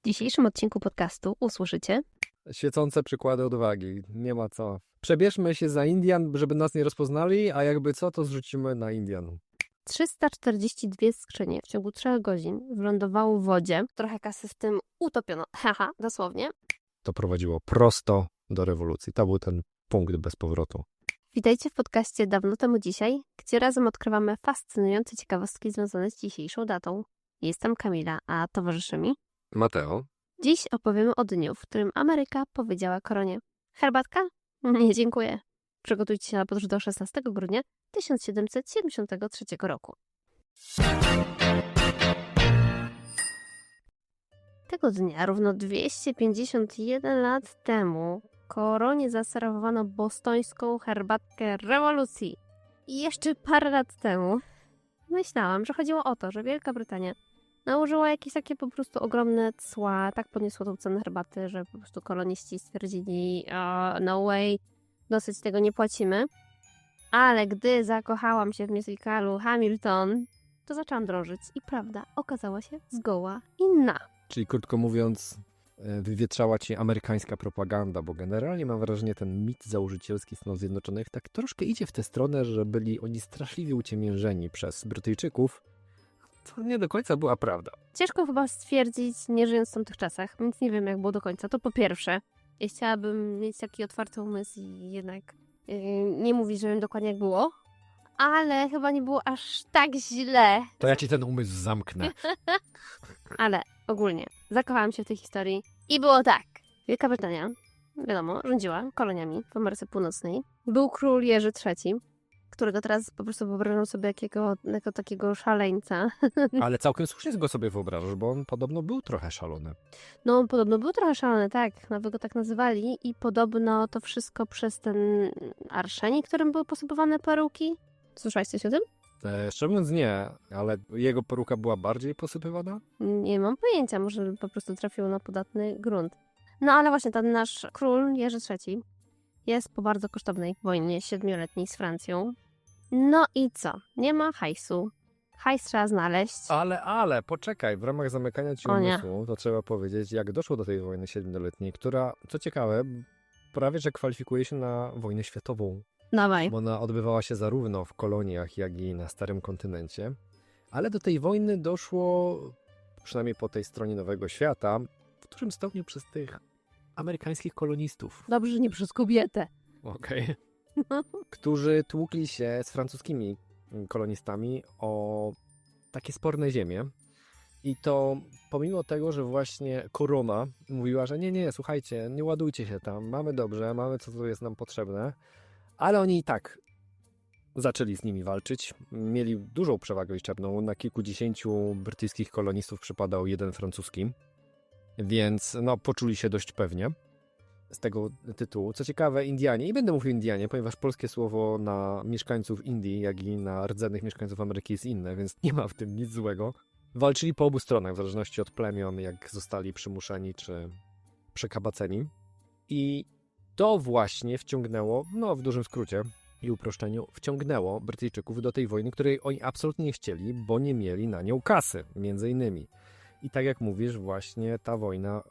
W dzisiejszym odcinku podcastu usłyszycie Świecące przykłady odwagi. Nie ma co. Przebierzmy się za Indian, żeby nas nie rozpoznali, a jakby co, to zrzucimy na Indian. 342 skrzynie w ciągu 3 godzin wylądowało w wodzie. Trochę kasy w tym utopiono. Haha, dosłownie. To prowadziło prosto do rewolucji. To był ten punkt bez powrotu. Witajcie w podcaście Dawno temu dzisiaj, gdzie razem odkrywamy fascynujące ciekawostki związane z dzisiejszą datą. Jestem Kamila, a towarzyszy mi Mateo. Dziś opowiemy o dniu, w którym Ameryka powiedziała koronie. Herbatka? Nie, dziękuję. Przygotujcie się na podróż do 16 grudnia 1773 roku. Tego dnia, równo 251 lat temu, koronie zaserwowano bostońską herbatkę rewolucji. I jeszcze parę lat temu myślałam, że chodziło o to, że Wielka Brytania nałożyła jakieś takie po prostu ogromne cła, tak podniosło tą cenę herbaty, że po prostu koloniści stwierdzili "O, no way, dosyć tego nie płacimy. Ale gdy zakochałam się w musicalu Hamilton, to zaczęłam drążyć i prawda okazała się zgoła inna. Czyli krótko mówiąc, e, wywietrzała ci amerykańska propaganda, bo generalnie mam wrażenie, ten mit założycielski Stanów Zjednoczonych tak troszkę idzie w tę stronę, że byli oni straszliwie uciemiężeni przez Brytyjczyków. To nie do końca była prawda. Ciężko chyba stwierdzić, nie żyjąc w tamtych czasach, więc nie wiem jak było do końca. To po pierwsze, ja chciałabym mieć taki otwarty umysł i jednak yy, nie mówić, że wiem dokładnie jak było, ale chyba nie było aż tak źle. To ja ci ten umysł zamknę. Ale ogólnie zakochałam się w tej historii i było tak. Wielka Brytania, wiadomo, rządziła koloniami w Ameryce Północnej. Był król Jerzy III, którego teraz po prostu wyobrażam sobie jakiego, jako takiego szaleńca. Ale całkiem słusznie go sobie wyobrażasz, bo on podobno był trochę szalony. No, on podobno był trochę szalony, tak, nawet go tak nazywali i podobno to wszystko przez ten arszenik, którym były posypowane peruki. Słyszałeś coś o tym? E, szczerze mówiąc nie, ale jego peruka była bardziej posypywana? Nie mam pojęcia, może po prostu trafiło na podatny grunt. No ale właśnie ten nasz król Jerzy III jest po bardzo kosztownej wojnie siedmioletniej z Francją. No i co? Nie ma hajsu. Hajs trzeba znaleźć. Ale, ale, poczekaj, w ramach zamykania ci O nie. umysłu, to trzeba powiedzieć, jak doszło do tej wojny siedmioletniej, która, co ciekawe, prawie że kwalifikuje się na wojnę światową, Dawaj. bo ona odbywała się zarówno w koloniach, jak i na starym kontynencie. Ale do tej wojny doszło, przynajmniej po tej stronie Nowego Świata, w dużym stopniu przez tych amerykańskich kolonistów. Dobrze, że nie przez kobietę. Okej. Którzy tłukli się z francuskimi kolonistami o takie sporne ziemie. I to pomimo tego, że właśnie korona mówiła, że nie, nie, słuchajcie, nie ładujcie się tam, mamy dobrze, mamy co tu jest nam potrzebne, ale oni i tak zaczęli z nimi walczyć. Mieli dużą przewagę liczebną. Na kilkudziesięciu brytyjskich kolonistów przypadał jeden francuski, więc no, poczuli się dość pewnie z tego tytułu. Co ciekawe, Indianie, i będę mówił Indianie, ponieważ polskie słowo na mieszkańców Indii, jak i na rdzennych mieszkańców Ameryki jest inne, więc nie ma w tym nic złego. Walczyli po obu stronach, w zależności od plemion, jak zostali przymuszeni czy przekabaceni. I to właśnie wciągnęło, no w dużym skrócie i uproszczeniu, wciągnęło Brytyjczyków do tej wojny, której oni absolutnie nie chcieli, bo nie mieli na nią kasy, między innymi. I tak jak mówisz, właśnie ta wojna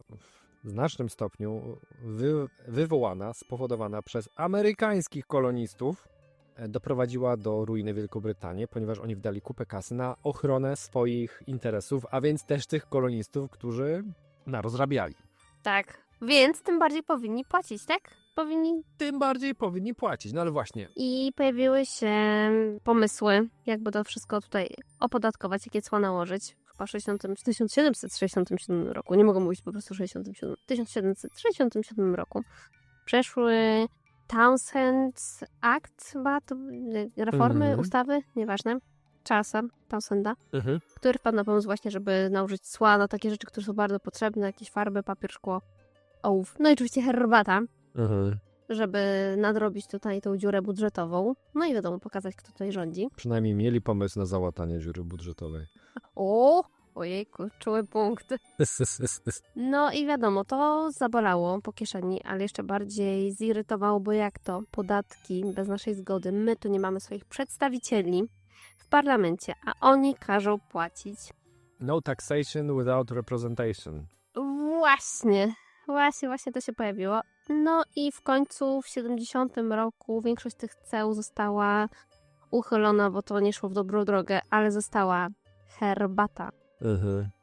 w znacznym stopniu wy, wywołana, spowodowana przez amerykańskich kolonistów, e, doprowadziła do ruiny Wielkobrytanii, ponieważ oni wdali kupę kasy na ochronę swoich interesów, a więc też tych kolonistów, którzy narozrabiali. Tak. Więc tym bardziej powinni płacić, tak? Powinni. Tym bardziej powinni płacić. No ale właśnie, I pojawiły się pomysły, jakby to wszystko tutaj opodatkować, jakie cła nałożyć. Chyba 60, 1767 roku, nie mogę mówić po prostu 67, 1767 roku przeszły Townsend Act, chyba to y, reformy, Mhm. ustawy, nieważne, czasem Townsenda, który wpadł na pomysł właśnie, żeby nałożyć cła na takie rzeczy, które są bardzo potrzebne, jakieś farby, papier, szkło, ołów, no i oczywiście herbata, żeby nadrobić tutaj tą dziurę budżetową. No i wiadomo, pokazać, kto tutaj rządzi. Przynajmniej mieli pomysł na załatanie dziury budżetowej. O, ojejku, czuły punkt. No i wiadomo, to zabolało po kieszeni, ale jeszcze bardziej zirytowało, bo jak to podatki bez naszej zgody, my tu nie mamy swoich przedstawicieli w parlamencie, a oni każą płacić. No taxation without representation. Właśnie, właśnie, właśnie to się pojawiło. No i w końcu w 70 roku większość tych ceł została uchylona, bo to nie szło w dobrą drogę, ale została herbata.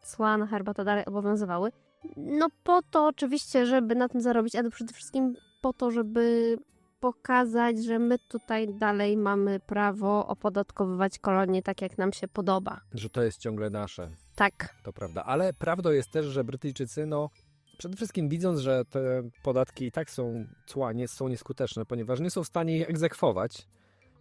Cła na herbatę dalej obowiązywały. No po to oczywiście, żeby na tym zarobić, ale przede wszystkim po to, żeby pokazać, że my tutaj dalej mamy prawo opodatkowywać kolonie tak, jak nam się podoba. Że to jest ciągle nasze. Tak, To prawda, ale prawdą jest też, że Brytyjczycy, no przede wszystkim widząc, że te podatki i tak są cła, nie są nieskuteczne, ponieważ nie są w stanie ich egzekwować,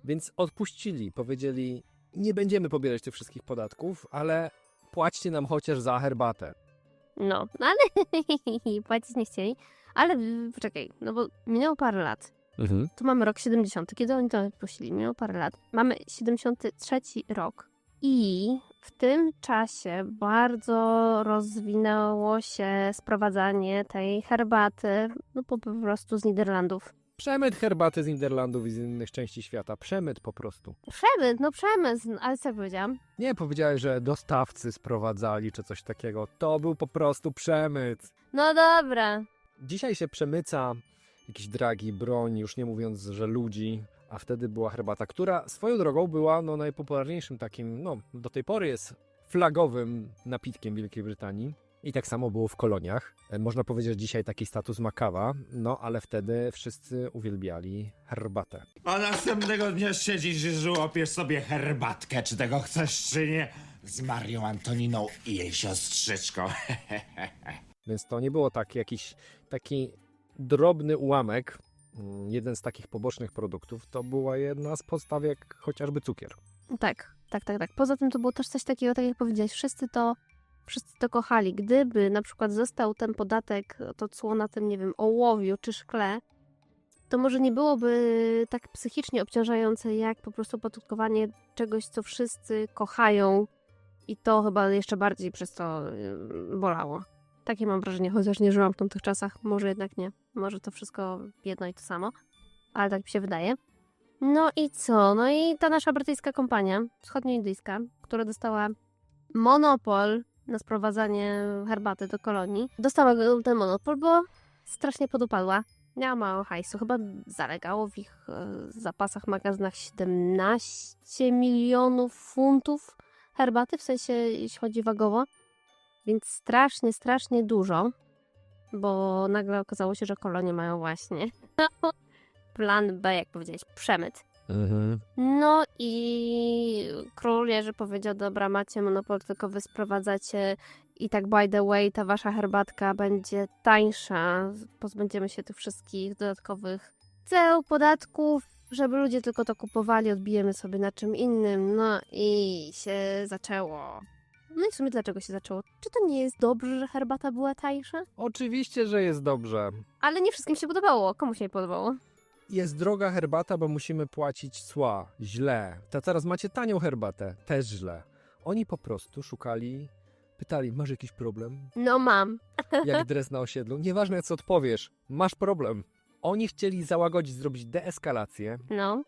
więc odpuścili, powiedzieli, nie będziemy pobierać tych wszystkich podatków, ale płaćcie nam chociaż za herbatę. no, no ale płacić nie chcieli. Ale poczekaj, no bo minęło parę lat. Tu mamy rok 70. Kiedy oni to odpuścili? Minęło parę lat. Mamy 73 rok. I w tym czasie bardzo rozwinęło się sprowadzanie tej herbaty, no po, prostu z Niderlandów. Przemyt herbaty z Niderlandów i z innych części świata. Przemyt po prostu. Przemysł, no przemysł, ale co ja powiedziałam? Nie powiedziałeś, że dostawcy sprowadzali czy coś takiego. To był po prostu przemyt. No dobra. Dzisiaj się przemyca jakieś dragi, broń, już nie mówiąc, że ludzi, a wtedy była herbata, która swoją drogą była no, najpopularniejszym takim, no do tej pory jest flagowym napitkiem Wielkiej Brytanii. I tak samo było w koloniach. E, Można powiedzieć, że dzisiaj taki status ma kawa, no ale wtedy wszyscy uwielbiali herbatę. A następnego dnia siedzisz i żłopiesz sobie herbatkę, czy tego chcesz, czy nie, z Marią Antoniną i jej siostrzyczką. Więc to nie było tak jakiś taki drobny ułamek, jeden z takich pobocznych produktów, to była jedna z podstaw jak chociażby cukier. Tak, tak, tak, tak. Poza tym to było też coś takiego, tak jak powiedziałeś, wszyscy to, wszyscy to kochali. Gdyby na przykład został ten podatek, to cło na tym, nie wiem, ołowiu czy szkle, to może nie byłoby tak psychicznie obciążające, jak po prostu podatkowanie czegoś, co wszyscy kochają i to chyba jeszcze bardziej przez to y, bolało. Takie mam wrażenie, chociaż nie żyłam w tamtych czasach, może jednak nie. Może to wszystko jedno i to samo, ale tak mi się wydaje. No i co? No i ta nasza brytyjska kompania, wschodnioindyjska, która dostała monopol na sprowadzanie herbaty do kolonii, dostała ten monopol, bo strasznie podupadła. Miała mało hajsu. Chyba zalegało w ich e, zapasach, magazynach 17 milionów funtów herbaty, w sensie jeśli chodzi wagowo. Więc strasznie, strasznie dużo, bo nagle okazało się, że kolonie mają właśnie plan B, jak powiedziałeś, przemyt. No i król Jerzy powiedział, dobra, macie monopol, tylko wy sprowadzacie i tak by the way ta wasza herbatka będzie tańsza, pozbędziemy się tych wszystkich dodatkowych ceł, podatków, żeby ludzie tylko to kupowali, odbijemy sobie na czym innym, no i się zaczęło. No i w sumie dlaczego się zaczęło? Czy to nie jest dobrze, że herbata była tańsza? Oczywiście, że jest dobrze. Ale nie wszystkim się podobało. Komu się nie podobało? Jest droga herbata, bo musimy płacić cła. Źle. To teraz macie tanią herbatę. Też źle. Oni po prostu szukali, pytali, masz jakiś problem? No mam. Jak dres na osiedlu. Nieważne co odpowiesz, masz problem. Oni chcieli załagodzić, zrobić deeskalację No.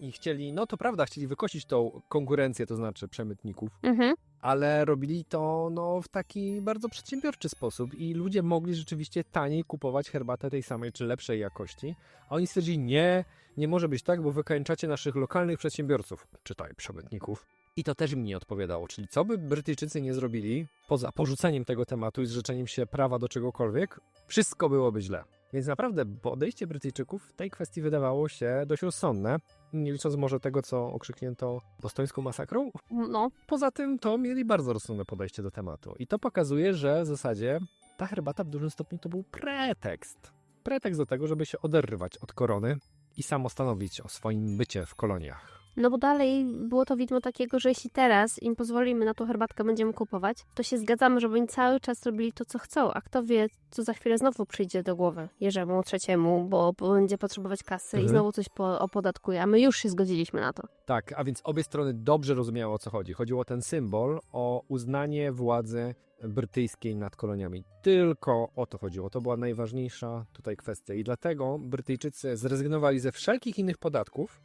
I chcieli, no to prawda, chcieli wykosić tą konkurencję, to znaczy przemytników, Mhm. ale robili to no, w taki bardzo przedsiębiorczy sposób i ludzie mogli rzeczywiście taniej kupować herbatę tej samej czy lepszej jakości, a oni stwierdzili, nie, nie może być tak, bo wykańczacie naszych lokalnych przedsiębiorców, czytaj przemytników. I to też im nie odpowiadało, czyli co by Brytyjczycy nie zrobili, poza porzuceniem tego tematu i zrzeczeniem się prawa do czegokolwiek, wszystko byłoby źle. Więc naprawdę podejście Brytyjczyków w tej kwestii wydawało się dość rozsądne, nie licząc może tego, co okrzyknięto bostońską masakrą, No. Poza tym to mieli bardzo rozsądne podejście do tematu. I to pokazuje, że w zasadzie ta herbata w dużym stopniu to był pretekst. Pretekst do tego, żeby się oderwać od korony i samostanowić o swoim bycie w koloniach. No bo dalej było to widmo takiego, że jeśli teraz im pozwolimy na tą herbatkę, będziemy kupować, to się zgadzamy, żeby oni cały czas robili to, co chcą. A kto wie, co za chwilę znowu przyjdzie do głowy Jerzemu trzeciemu, bo będzie potrzebować kasy i Mhm. znowu coś po- opodatkuje. A my już się zgodziliśmy na to. Tak, a więc obie strony dobrze rozumiały o co chodzi. Chodziło o ten symbol, o uznanie władzy brytyjskiej nad koloniami. Tylko o to chodziło. To była najważniejsza tutaj kwestia. I dlatego Brytyjczycy zrezygnowali ze wszelkich innych podatków.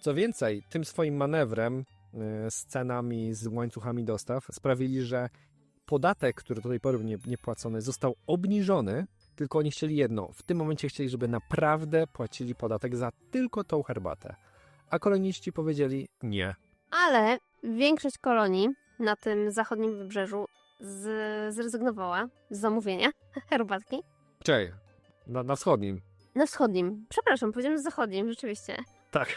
Co więcej, tym swoim manewrem, z cenami, z łańcuchami dostaw, sprawili, że podatek, który do tej pory nie, nie płacony, został obniżony, tylko oni chcieli jedno. W tym momencie chcieli, żeby naprawdę płacili podatek za tylko tą herbatę. A koloniści powiedzieli nie. Ale większość kolonii na tym zachodnim wybrzeżu z, zrezygnowała z zamówienia herbatki. Czej, na, na wschodnim. Na wschodnim, przepraszam, powiedziałem zachodnim, rzeczywiście. Tak.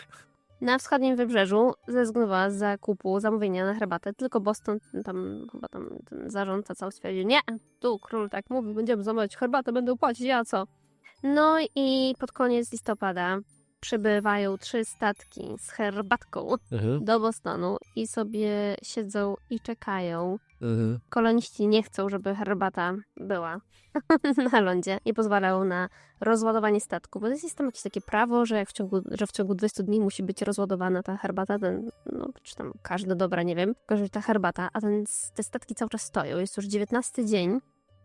Na wschodnim wybrzeżu zrezygnowała z zakupu zamówienia na herbatę, tylko Boston, tam chyba tam ten zarządca cały stwierdził, nie, tu król tak mówi, będziemy zamawiać herbatę, będą płacić, ja co? No i pod koniec listopada przybywają trzy statki z herbatką do Bostonu i sobie siedzą i czekają. Koloniści nie chcą, żeby herbata była na lądzie. Nie pozwalają na rozładowanie statku, bo jest tam jakieś takie prawo, że jak w ciągu, że w ciągu 20 dni musi być rozładowana ta herbata, ten, no, czy tam każda dobra, nie wiem, tylko że ta herbata, a ten, te statki cały czas stoją. Jest już 19 dzień,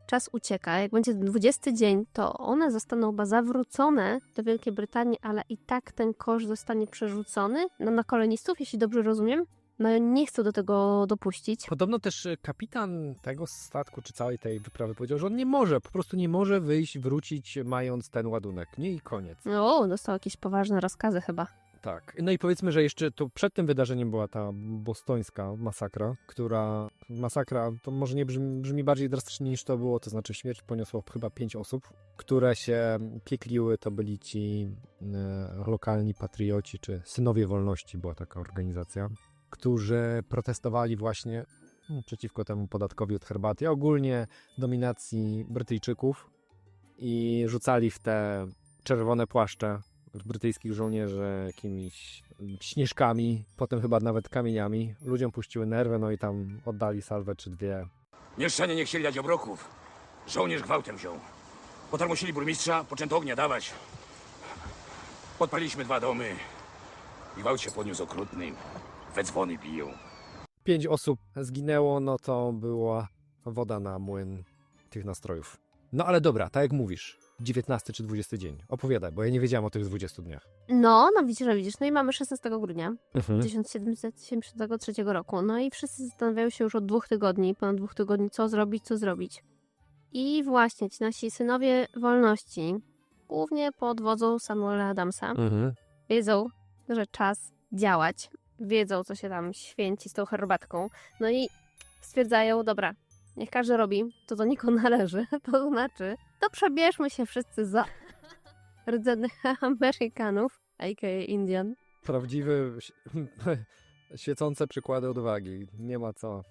czas ucieka. Jak będzie 20 dzień, to one zostaną chyba zawrócone do Wielkiej Brytanii, ale i tak ten kosz zostanie przerzucony no, na kolonistów, jeśli dobrze rozumiem. No nie chcą do tego dopuścić. Podobno też y, kapitan tego statku, czy całej tej wyprawy powiedział, że on nie może, po prostu nie może wyjść, wrócić mając ten ładunek. Nie i koniec. O, dostał jakieś poważne rozkazy chyba. Tak. No i powiedzmy, że jeszcze to przed tym wydarzeniem była ta bostońska masakra, która masakra to może nie brzmi, brzmi bardziej drastycznie niż to było, to znaczy śmierć poniosło chyba pięć osób, które się piekliły, to byli ci e, lokalni patrioci, czy synowie wolności była taka organizacja, którzy protestowali właśnie mm, przeciwko temu podatkowi od herbaty, ogólnie dominacji Brytyjczyków i rzucali w te czerwone płaszcze brytyjskich żołnierzy jakimiś śnieżkami, potem chyba nawet kamieniami. Ludziom puściły nerwy, no i tam oddali salwę czy dwie. Mieszczanie nie chcieli dać obroków. Żołnierz gwałtem wziął. Potarmosili burmistrza, poczęto ognia dawać. Podpaliliśmy dwa domy. I gwałt się podniósł okrutny. We dzwony biją. Pięć osób zginęło, no to była woda na młyn tych nastrojów. No ale dobra, tak jak mówisz, 19 czy 20 dzień. Opowiadaj, bo ja nie wiedziałam o tych 20 dniach. No, no widzisz, że widzisz. No i mamy 16 grudnia Mhm. 1773 roku. No i wszyscy zastanawiają się już od dwóch tygodni, ponad dwóch tygodni, co zrobić, co zrobić. I właśnie ci nasi synowie wolności, głównie pod wodzą Samuela Adamsa, Mhm. wiedzą, że czas działać. Wiedzą, co się tam święci z tą herbatką. No i stwierdzają, dobra, niech każdy robi to, co nikomu należy. To znaczy, to przebierzmy się wszyscy za rdzennych Amerykanów, a.k.a. Indian. Prawdziwy, świecące przykłady odwagi. Nie ma co.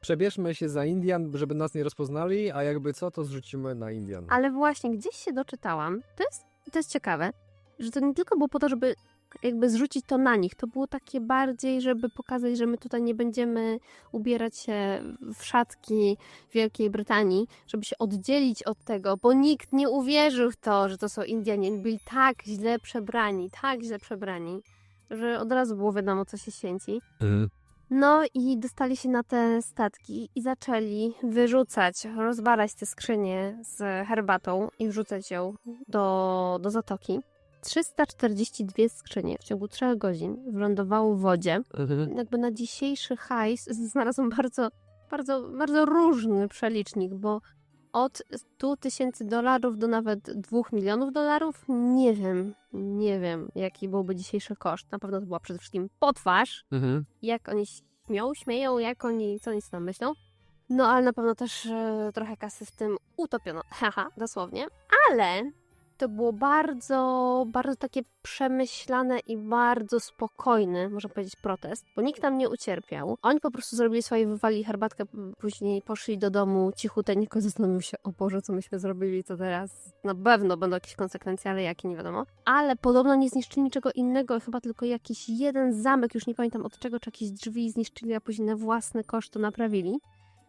Przebierzmy się za Indian, żeby nas nie rozpoznali, a jakby co, to zrzucimy na Indian. Ale właśnie gdzieś się doczytałam, to jest, to jest ciekawe, że to nie tylko było po to, żeby jakby zrzucić to na nich, to było takie bardziej, żeby pokazać, że my tutaj nie będziemy ubierać się w szatki Wielkiej Brytanii, żeby się oddzielić od tego, bo nikt nie uwierzył w to, że to są Indianie. Byli tak źle przebrani, tak źle przebrani, że od razu było wiadomo, co się święci. Mhm. No i dostali się na te statki i zaczęli wyrzucać, rozwalać te skrzynie z herbatą i wrzucać ją do, do zatoki. 342 skrzynie w ciągu 3 godzin wylądowało w wodzie. Mhm. Jakby na dzisiejszy hajs znalazłam bardzo, bardzo, bardzo różny przelicznik, bo od 100 tysięcy dolarów do nawet 2 milionów dolarów, nie wiem, nie wiem jaki byłby dzisiejszy koszt. Na pewno to była przede wszystkim potwarz, Mhm. jak oni śmią, śmieją, jak oni, co oni sobie tam myślą. No, ale na pewno też e, trochę kasy w tym utopiono, haha, dosłownie. Ale to było bardzo, bardzo takie przemyślane i bardzo spokojny, można powiedzieć, protest, bo nikt tam nie ucierpiał. Oni po prostu zrobili swoje, wywali herbatkę, później poszli do domu cichuteńko, zastanowił się, o Boże, co myśmy zrobili, co teraz? Na pewno będą jakieś konsekwencje, ale jakie, nie wiadomo. Ale podobno nie zniszczyli niczego innego, chyba tylko jakiś jeden zamek, już nie pamiętam od czego, czy jakieś drzwi zniszczyli, a później na własny koszt to naprawili.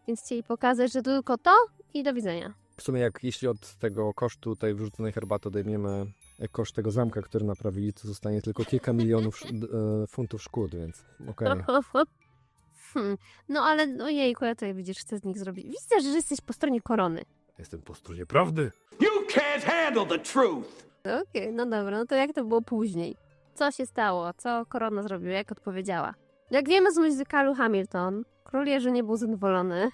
Więc chcieli pokazać, że tylko to i do widzenia. W sumie jak jeśli od tego kosztu tej wyrzuconej herbaty odejmiemy koszt tego zamka, który naprawili, to zostanie tylko kilka milionów e, funtów szkód, więc okej. Hmm. No ale ojejku, ja tutaj widzisz, chcę z nich zrobić. Widzę, że jesteś po stronie korony. Jestem po stronie prawdy. You can't handle the truth! Okej, no dobra, no to jak to było później? Co się stało? Co korona zrobiła? Jak odpowiedziała? Jak wiemy z muzykalu Hamilton, król Jerzy nie był zadowolony.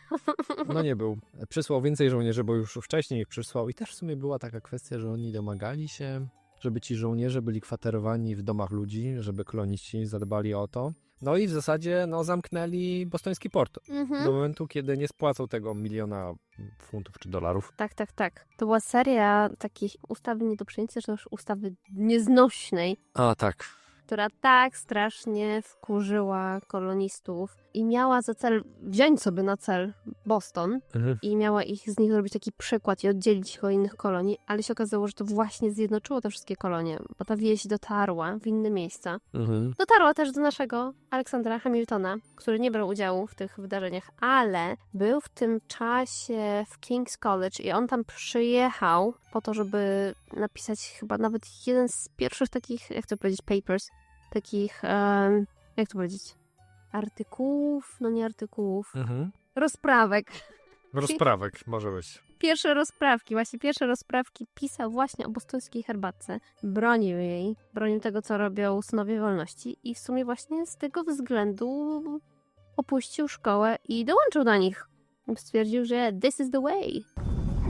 No nie był. Przysłał więcej żołnierzy, bo już wcześniej ich przysłał i też w sumie była taka kwestia, że oni domagali się, żeby ci żołnierze byli kwaterowani w domach ludzi, żeby koloniści zadbali o to. No i w zasadzie no, zamknęli bostoński port Mhm. do momentu, kiedy nie spłacą tego miliona funtów czy dolarów. Tak, tak, tak. To była seria takich ustawy nie do przyjęcia, że już ustawy nieznośnej, A tak. która tak strasznie wkurzyła kolonistów i miała za cel wziąć sobie na cel Boston Mhm. i miała ich z nich zrobić taki przykład i oddzielić ich od innych kolonii, ale się okazało, że to właśnie zjednoczyło te wszystkie kolonie, bo ta wieś dotarła w inne miejsca. Mhm. Dotarła też do naszego Aleksandra Hamiltona, który nie brał udziału w tych wydarzeniach, ale był w tym czasie w King's College i on tam przyjechał po to, żeby napisać chyba nawet jeden z pierwszych takich, jak to powiedzieć, papers, takich, em, jak to powiedzieć, artykułów, no nie artykułów, Mhm. rozprawek. Rozprawek może być. Pierwsze rozprawki, właśnie pierwsze rozprawki pisał właśnie o bostońskiej herbatce. Bronił jej, bronił tego, co robią synowie wolności i w sumie właśnie z tego względu opuścił szkołę i dołączył do nich. Stwierdził, że this is the way.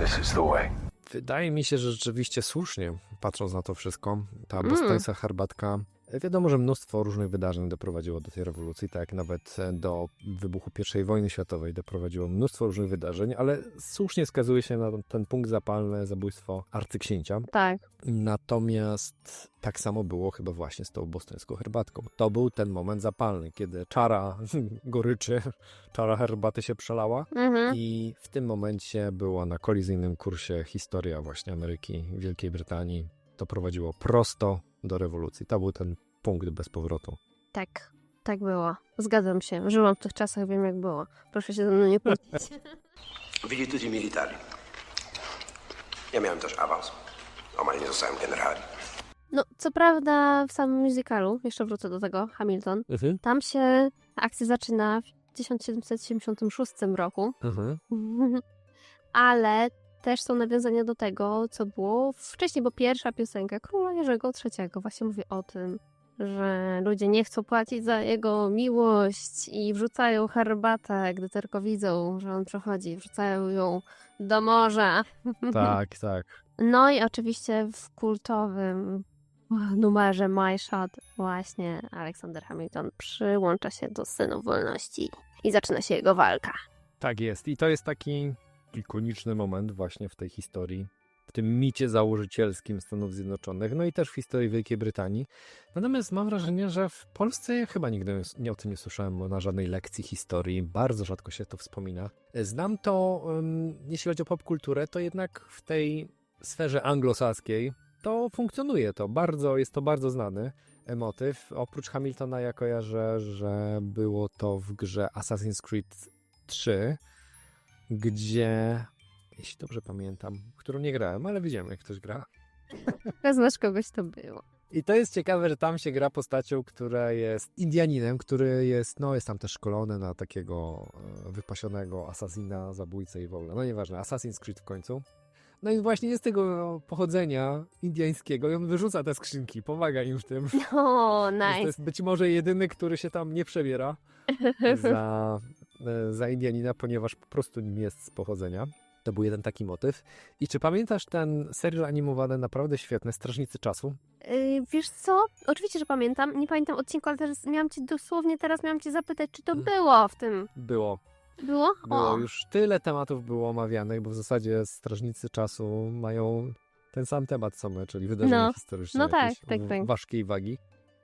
This is the way. Wydaje mi się, że rzeczywiście słusznie, patrząc na to wszystko, ta Mm. bostońska herbatka. Wiadomo, że mnóstwo różnych wydarzeń doprowadziło do tej rewolucji, tak jak nawet do wybuchu I wojny światowej doprowadziło mnóstwo różnych wydarzeń, ale słusznie wskazuje się na ten punkt zapalny, zabójstwo arcyksięcia. Tak. Natomiast tak samo było chyba właśnie z tą bostońską herbatką. To był ten moment zapalny, kiedy czara goryczy, czara herbaty się przelała. Mhm. I w tym momencie była na kolizyjnym kursie historia właśnie Ameryki, Wielkiej Brytanii. To prowadziło prosto do rewolucji. To był ten punkt bez powrotu. Tak. Tak było. Zgadzam się. Żyłam w tych czasach, wiem jak było. Proszę się ze mną nie kłócić. Widzi tu ci militari. Ja miałem też awans. Omal nie zostałem generałem. No, co prawda w samym musicalu, jeszcze wrócę do tego, Hamilton, Mhm. tam się akcja zaczyna w 1776 roku. Mhm. ale też są nawiązania do tego, co było wcześniej, bo pierwsza piosenka Króla Jerzego III właśnie mówi o tym, że ludzie nie chcą płacić za jego miłość i wrzucają herbatę, gdy tylko widzą, że on przechodzi, wrzucają ją do morza. Tak, tak. No i oczywiście w kultowym numerze My Shot właśnie Aleksander Hamilton przyłącza się do synów wolności i zaczyna się jego walka. Tak jest. I to jest taki ikoniczny moment właśnie w tej historii, w tym micie założycielskim Stanów Zjednoczonych, no i też w historii Wielkiej Brytanii. Natomiast mam wrażenie, że w Polsce ja chyba nigdy nie, o tym nie słyszałem na żadnej lekcji historii. Bardzo rzadko się to wspomina. Znam to, jeśli chodzi o popkulturę, to jednak w tej sferze anglosaskiej to funkcjonuje to. Bardzo, jest to bardzo znany motyw. Oprócz Hamiltona ja kojarzę, że było to w grze Assassin's Creed 3, gdzie, jeśli dobrze pamiętam, którą nie grałem, ale widziałem jak ktoś gra. Znasz kogoś to było. I to jest ciekawe, że tam się gra postacią, która jest Indianinem, który jest, no jest tam też szkolony na takiego e, wypasionego asasina, zabójcę i w ogóle. No nieważne, Assassin's Creed w końcu. No i właśnie jest tego pochodzenia indiańskiego i on wyrzuca te skrzynki, pomaga im w tym. O, Więc To nice. jest być może jedyny, który się tam nie przebiera za, za Indianina, ponieważ po prostu nim jest z pochodzenia. To był jeden taki motyw. I czy pamiętasz ten serial animowany, naprawdę świetny, Strażnicy Czasu? Yy, wiesz co? Oczywiście, że pamiętam. Nie pamiętam odcinku, ale teraz miałam cię dosłownie teraz miałam cię zapytać, czy to Mm. było w tym. Było. Było? Było O. już tyle tematów było omawianych, bo w zasadzie Strażnicy Czasu mają ten sam temat co my, czyli wydarzenia No. historyczne No tak, tak, tak. ważkiej wagi.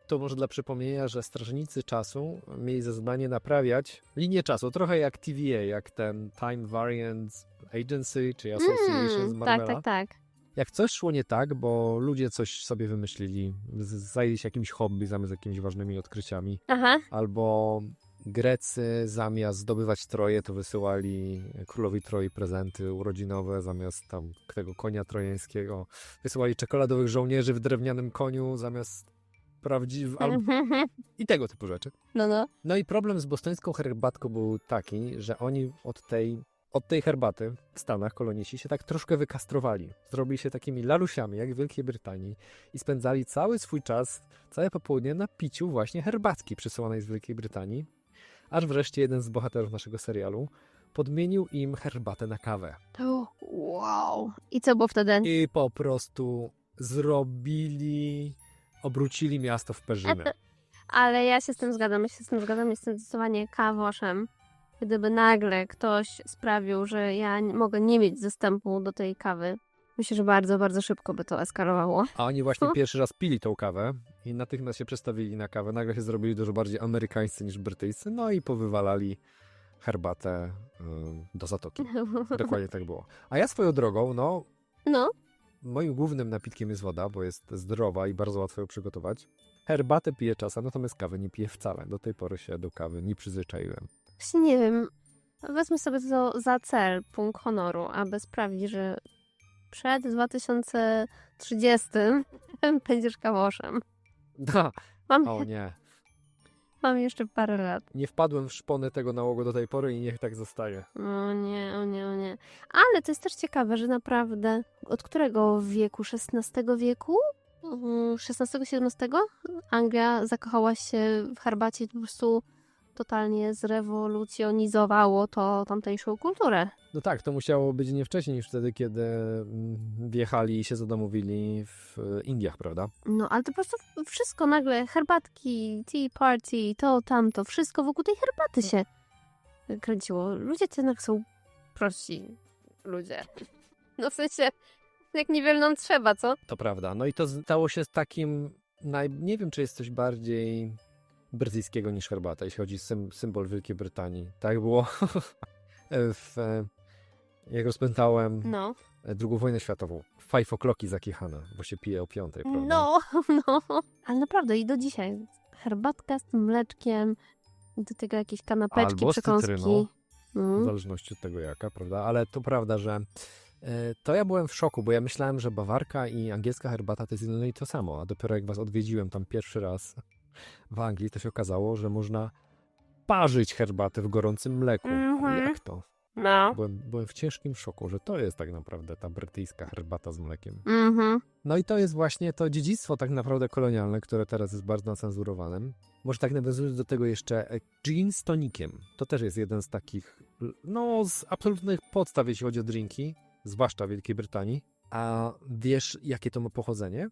To może dla przypomnienia, że Strażnicy Czasu mieli za zadanie naprawiać linię czasu, trochę jak TVA, jak ten Time Variant Agency czy Association z Mm, Marvela. tak, tak, tak. Jak coś szło nie tak, bo ludzie coś sobie wymyślili, zajęli się jakimś hobby zamiast jakimiś ważnymi odkryciami, Aha. albo Grecy zamiast zdobywać troje, to wysyłali królowi Troi prezenty urodzinowe zamiast tam tego konia trojańskiego. Wysyłali czekoladowych żołnierzy w drewnianym koniu zamiast prawdziwych... Al... I tego typu rzeczy. No, no. No i problem z bostońską herbatką był taki, że oni od tej, od tej herbaty w Stanach koloniści się tak troszkę wykastrowali. Zrobili się takimi lalusiami, jak w Wielkiej Brytanii i spędzali cały swój czas, całe popołudnie na piciu właśnie herbatki przysyłanej z Wielkiej Brytanii. Aż wreszcie jeden z bohaterów naszego serialu podmienił im herbatę na kawę. O, wow. I co było wtedy? I po prostu zrobili, obrócili miasto w perzynę. Ale ja się z tym zgadzam, ja się z tym zgadzam, jestem zdecydowanie kawoszem. Gdyby nagle ktoś sprawił, że ja mogę nie mieć dostępu do tej kawy, myślę, że bardzo, bardzo szybko by to eskalowało. A oni właśnie pierwszy raz pili tą kawę i natychmiast się przestawili na kawę. Nagle się zrobili dużo bardziej amerykańscy niż brytyjscy, no i powywalali herbatę y, do zatoki. Dokładnie tak było. A ja swoją drogą, no, No, moim głównym napitkiem jest woda, bo jest zdrowa i bardzo łatwo ją przygotować. Herbatę piję czasem, natomiast kawy nie piję wcale. Do tej pory się do kawy nie przyzwyczaiłem. właśnie nie wiem. Wezmę sobie to za cel, punkt honoru, aby sprawić, że przed 2030 będziesz kawoszem. Da, Mam, o nie. Mam jeszcze parę lat. Nie wpadłem w szpony tego nałogu do tej pory i niech tak zostaje. O nie, o nie, o nie. Ale to jest też ciekawe, że naprawdę od którego wieku? XVI wieku? XVI-XVII? Anglia zakochała się w herbacie po prostu totalnie zrewolucjonizowało to tamtejszą kulturę. No tak, to musiało być nie wcześniej niż wtedy, kiedy mm, wjechali i się zadomowili w e, Indiach, prawda? No, ale to po prostu wszystko nagle, herbatki, tea party, to, tamto, wszystko wokół tej herbaty się kręciło. Ludzie to jednak są prości ludzie. No w sensie, jak niewiele nam trzeba, co? To prawda. No i to stało się z takim, naj... nie wiem czy jest coś bardziej brytyjskiego niż herbata, jeśli chodzi o sym, symbol Wielkiej Brytanii. Tak było w, e, jak rozpętałem No. II wojnę światową. Five o'clocki zakichane, bo się pije o piątej, prawda? No, no. Ale naprawdę i do dzisiaj. Herbatka z tym mleczkiem, do tego jakieś kanapeczki, Albo przekąski. cytryną. W Mm. zależności od tego jaka, prawda? Ale to prawda, że e, to ja byłem w szoku, bo ja myślałem, że bawarka i angielska herbata to jest jedno i to samo, a dopiero jak was odwiedziłem tam pierwszy raz w Anglii, to się okazało, że można parzyć herbatę w gorącym mleku. Mhm. Jak to? No. Byłem, byłem w ciężkim szoku, że to jest tak naprawdę ta brytyjska herbata z mlekiem. Mhm. No i to jest właśnie to dziedzictwo tak naprawdę kolonialne, które teraz jest bardzo nacenzurowane. Może tak nawiązując do tego jeszcze e, gin z tonikiem. To też jest jeden z takich, no z absolutnych podstaw, jeśli chodzi o drinki, zwłaszcza w Wielkiej Brytanii. A wiesz, jakie to ma pochodzenie?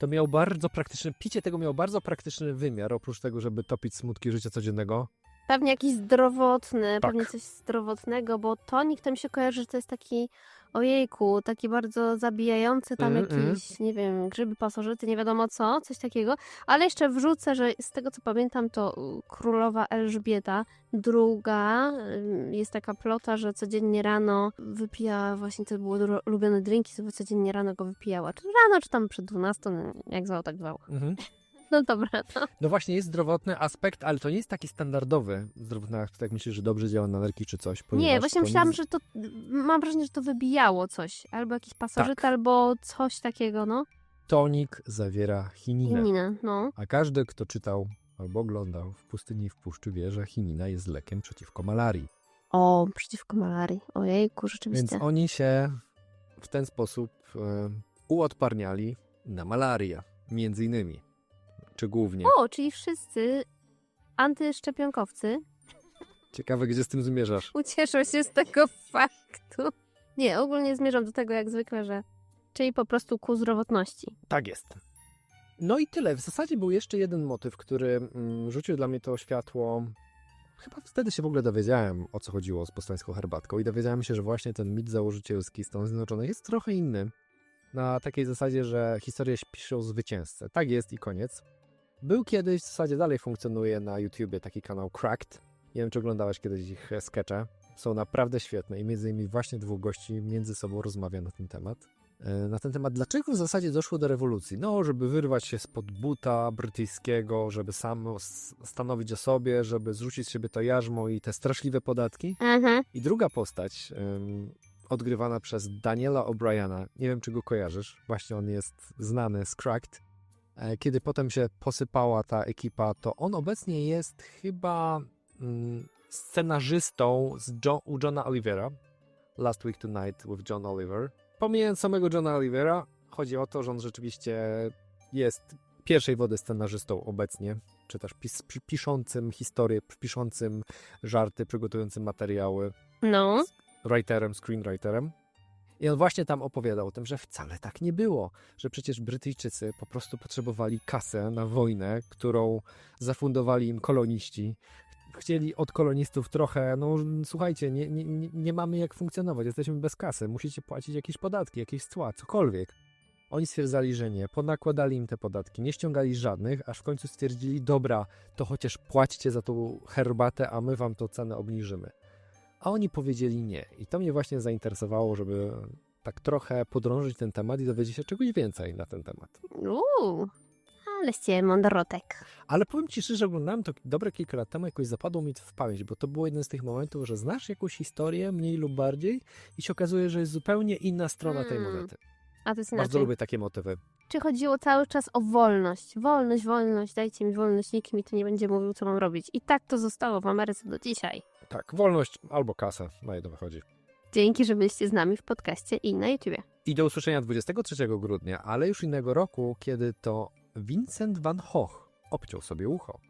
To miał bardzo praktyczny, picie tego miało bardzo praktyczny wymiar, oprócz tego, żeby topić smutki życia codziennego. Pewnie jakiś zdrowotny, Tak. pewnie coś zdrowotnego, bo tonik to mi się kojarzy, że to jest taki, ojejku, taki bardzo zabijający tam Mm, mm. jakieś, nie wiem, grzyby pasożyty, nie wiadomo co, coś takiego. Ale jeszcze wrzucę, że z tego co pamiętam, to y, królowa Elżbieta druga, y, jest taka plota, że codziennie rano wypija, właśnie to dro- ulubione drinki, sobie codziennie rano go wypijała. Czy rano, czy tam przed 12, no, jak zwał, tak zwał. Mhm. No dobra, to No właśnie, jest zdrowotny aspekt, ale to nie jest taki standardowy zdrowotny aspekt, jak myślisz, że dobrze działa na nerki czy coś. Nie, właśnie myślałam, nic- że to. Mam wrażenie, że to wybijało coś. Albo jakiś pasożyt, Tak. albo coś takiego, no. Tonik zawiera chininę. Inne, no. A każdy, kto czytał albo oglądał w pustyni i w puszczy, wie, że chinina jest lekiem przeciwko malarii. O, przeciwko malarii. Ojejku, Więc rzeczywiście. oni się w ten sposób e, uodparniali na malarię, między innymi. Czy głównie. O, czyli wszyscy antyszczepionkowcy Ciekawe, gdzie z tym zmierzasz. ucieszą się z tego faktu. Nie, ogólnie zmierzam do tego jak zwykle, że. Czyli po prostu ku zdrowotności. Tak jest. No i tyle. W zasadzie był jeszcze jeden motyw, który mm, rzucił dla mnie to światło. Chyba wtedy się w ogóle dowiedziałem, o co chodziło z bostońską herbatką i dowiedziałem się, że właśnie ten mit założycielski Stanów Zjednoczonych jest trochę inny. Na takiej zasadzie, że historię piszą zwycięzcy. Tak jest i koniec. Był kiedyś, w zasadzie dalej funkcjonuje na YouTubie taki kanał Cracked. Nie wiem, czy oglądałeś kiedyś ich e, skecze. Są naprawdę świetne i między innymi właśnie dwóch gości między sobą rozmawia na ten temat e, na ten temat, dlaczego w zasadzie doszło do rewolucji. No, żeby wyrwać się spod buta brytyjskiego, żeby sam stanowić o sobie, żeby zrzucić z siebie to jarzmo i te straszliwe podatki. Mhm. I druga postać, odgrywana przez Daniela O'Briana, nie wiem czy go kojarzysz, właśnie on jest znany z Cracked. E, Kiedy potem się posypała ta ekipa, to on obecnie jest chyba mm, scenarzystą z jo- u Johna Olivera. Last Week Tonight with John Oliver. Pomijając samego Johna Olivera, chodzi o to, że on rzeczywiście jest pierwszej wody scenarzystą obecnie czy też pis, pi- piszącym historię, piszącym żarty, przygotowującym materiały, No, writerem, screenwriterem. I on właśnie tam opowiadał o tym, że wcale tak nie było, że przecież Brytyjczycy po prostu potrzebowali kasę na wojnę, którą zafundowali im koloniści. Chcieli od kolonistów trochę, no słuchajcie, nie, nie, nie- mamy jak funkcjonować, jesteśmy bez kasy, musicie płacić jakieś podatki, jakieś cła, cokolwiek. Oni stwierdzali, że nie, ponakładali im te podatki, nie ściągali żadnych, aż w końcu stwierdzili, dobra, to chociaż płaćcie za tą herbatę, a my wam tą cenę obniżymy. A oni powiedzieli nie. I to mnie właśnie zainteresowało, żeby tak trochę podrążyć ten temat i dowiedzieć się czegoś więcej na ten temat. uuu, ale mądrotek. Ale powiem Ci szczerze, oglądałem to dobre kilka lat temu, jakoś zapadło mi to w pamięć, bo to był jeden z tych momentów, że znasz jakąś historię, mniej lub bardziej i się okazuje, że jest zupełnie inna strona tej Mm, monety. A to jest Bardzo lubię takie motywy. Czy chodziło cały czas o wolność? Wolność, wolność, dajcie mi wolność, nikt mi tu nie będzie mówił, co mam robić. I tak to zostało w Ameryce do dzisiaj. Tak, wolność albo kasę, na jedno wychodzi. Dzięki, że byliście z nami w podcaście i na YouTubie. I do usłyszenia 23 grudnia, ale już innego roku, kiedy to Vincent van Gogh obciął sobie ucho.